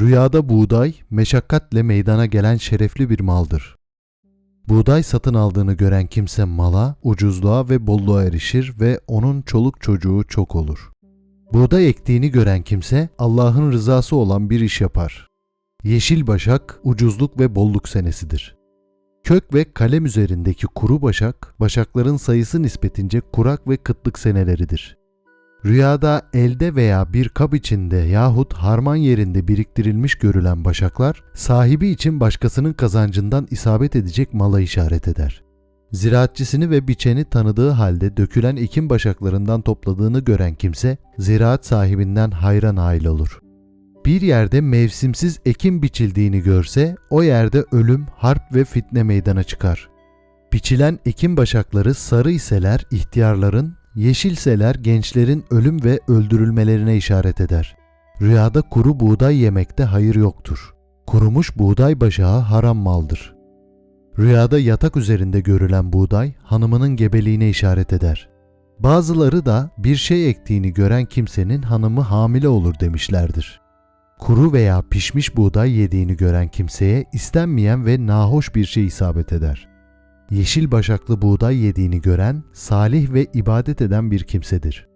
Rüyada buğday, meşakkatle meydana gelen şerefli bir maldır. Buğday satın aldığını gören kimse mala, ucuzluğa ve bolluğa erişir ve onun çoluk çocuğu çok olur. Buğday ektiğini gören kimse Allah'ın rızası olan bir iş yapar. Yeşil başak ucuzluk ve bolluk senesidir. Kök ve kalem üzerindeki kuru başak, başakların sayısı nispetince kurak ve kıtlık seneleridir. Rüyada elde veya bir kap içinde yahut harman yerinde biriktirilmiş görülen başaklar, sahibi için başkasının kazancından isabet edecek mala işaret eder. Ziraatçısını ve biçeni tanıdığı halde dökülen ekim başaklarından topladığını gören kimse, ziraat sahibinden hayra nail olur. Bir yerde mevsimsiz ekim biçildiğini görse, o yerde ölüm, harp ve fitne meydana çıkar. Biçilen ekim başakları sarı iseler ihtiyarların, yeşilseler gençlerin ölüm ve öldürülmelerine işaret eder. Rüyada kuru buğday yemekte hayır yoktur. Kurumuş buğday başağı haram maldır. Rüyada yatak üzerinde görülen buğday hanımının gebeliğine işaret eder. Bazıları da bir şey ektiğini gören kimsenin hanımı hamile olur demişlerdir. Kuru veya pişmiş buğday yediğini gören kimseye istenmeyen ve nahoş bir şey isabet eder. Yeşil başaklı buğday yediğini gören salih ve ibadet eden bir kimsedir.